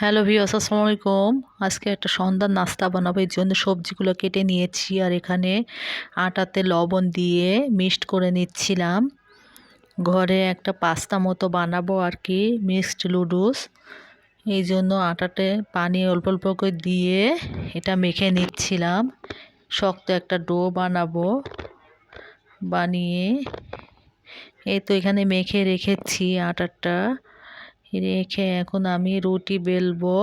Hello ভিওস আসসালামু আলাইকুম আজকে একটা সন্ধ্যার নাস্তা বানাবো। এর জন্য সবজিগুলো কেটে নিয়েছি আর এখানে আটাতে লবণ দিয়ে মিক্সড করে নিচ্ছিলাম। ঘরে একটা পাস্তা মতো বানাবো আর কি, মিক্সড লুডুস এই জন্য আটাতে পানি অল্প অল্প করে দিয়ে এটা মেখে নিচ্ছিলাম। শক্ত একটা ডো বানাবো। বানিয়ে এই তো এখানে মেখে রেখেছি আটাটা। রেখে এখন আমি রুটি বেলবো।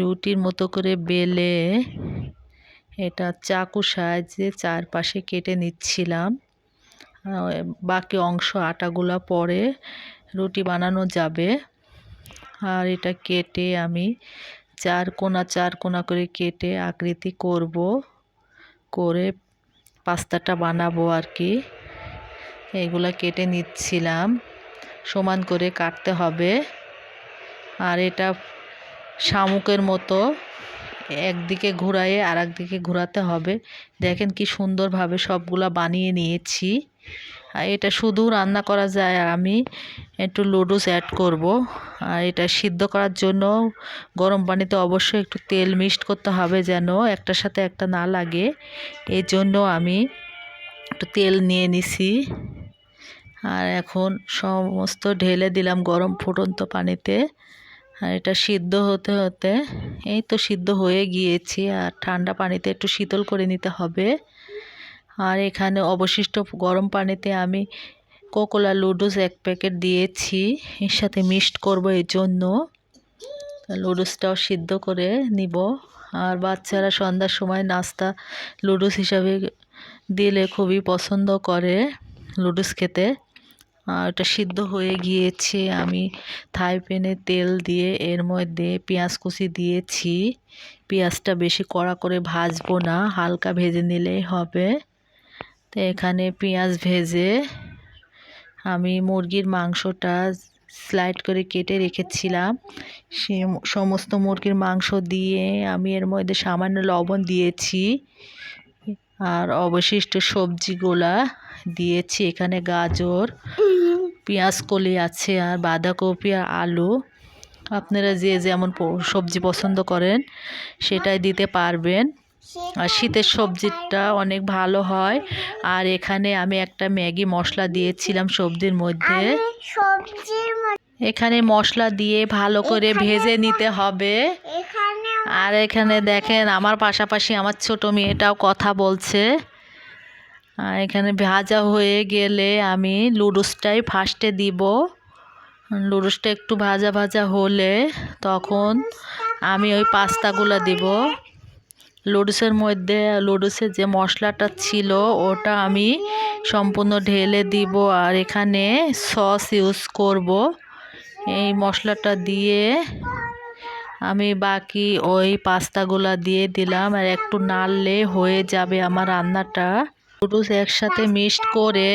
রুটির মতো করে বেলে এটা চাকু সাহায্যে চারপাশে কেটে নিচ্ছিলাম। বাকি অংশ আটাগুলো পরে রুটি বানানো যাবে। আর এটা কেটে আমি চার কোনা চার কোনা করে কেটে আকৃতি করব। করে পাস্তাটা বানাবো আর কি। এগুলা কেটে নিচ্ছিলাম। সমান করে কাটতে হবে। আর এটা শামুকের মতো একদিকে ঘুরাইয়ে আর একদিকে ঘোরাতে হবে। দেখেন কি সুন্দরভাবে সবগুলা বানিয়ে নিয়েছি। আর এটা শুধু রান্না করা যায়, আর আমি একটু লুডুস অ্যাড করব। আর এটা সিদ্ধ করার জন্য গরম পানিতে অবশ্যই একটু তেল মিক্সড করতে হবে যেন একটার সাথে একটা না লাগে। এই জন্য আমি একটু তেল নিয়ে নিছি। আর এখন সমস্ত ঢেলে দিলাম গরম ফুটন্ত পানিতে। আর এটা সিদ্ধ হতে হতে এই তো সিদ্ধ হয়ে গিয়েছি, আর ঠান্ডা পানিতে একটু শীতল করে নিতে হবে। আর এখানে অবশিষ্ট গরম পানিতে আমি কোকোলা লুডুস এক প্যাকেট দিয়েছি, এর সাথে মিক্সড করব এর জন্য। লুডুসটাও সিদ্ধ করে নিব। আর বাচ্চারা সন্ধ্যার সময় নাস্তা লুডুস হিসাবে দিলে খুবই পছন্দ করে লুডুস খেতে। এটা সিদ্ধ হয়ে গিয়েছে। আমি থাই প্যানে তেল দিয়ে, এর মধ্যে পেঁয়াজ কুচি দিয়েছি। পেঁয়াজটা বেশি কড়া করে ভাজবো না, হালকা ভেজে নিলেই হবে। তো এখানে পেঁয়াজ ভেজে আমি মুরগির মাংসটা স্লাইড করে কেটে রেখেছিলাম। সে সমস্ত মুরগির মাংস দিয়ে আমি এর মধ্যে সামান্য লবণ দিয়েছি। আর অবশিষ্ট সবজিগুলা দিয়েছি। এখানে গাজর পেঁয়াজ কলি আছে আর বাঁধাকপি আর আলু। আপনারা যে যেমন সবজি পছন্দ করেন সেটাই দিতে পারবেন। আর শীতের সবজিটা অনেক ভালো হয়। আর এখানে আমি একটা ম্যাগি মশলা দিয়েছিলাম সবজির মধ্যে। এখানে মশলা দিয়ে ভালো করে ভেজে নিতে হবে। আর এখানে দেখেন আমার পাশাপাশি আমার ছোট মেয়েটাও কথা বলছে। আর এখানে ভাজা হয়ে গেলে আমি লুডুসটাই ফার্স্টে দিব। লুডুসটা একটু ভাজা ভাজা হলে তখন আমি ওই পাস্তাগুলো দিব। লুডুসের মধ্যে লুডুসের যে মশলাটা ছিল ওটা আমি সম্পূর্ণ ঢেলে দিব। আর এখানে সস ইউজ করব। এই মশলাটা দিয়ে আমি বাকি ওই পাস্তাগুলা দিয়ে দিলাম আর একটু নাড়লে হয়ে যাবে আমার রান্নাটা। নুডলস একসাথে মিক্সড করে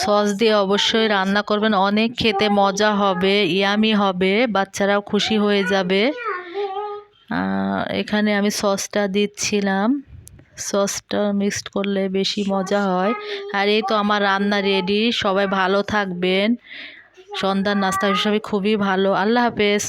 সস দিয়ে অবশ্যই রান্না করবেন। অনেক খেতে মজা হবে, ইয়ামি হবে, বাচ্চারাও খুশি হয়ে যাবে। এখানে আমি সসটা দিচ্ছিলাম। সসটা মিক্সড করলে বেশি মজা হয়। আর এই তো আমার রান্না রেডি। সবাই ভালো থাকবেন। সন্ধ্যার নাস্তা হিসাবে খুবই ভালো। আল্লাহ হাফেজ।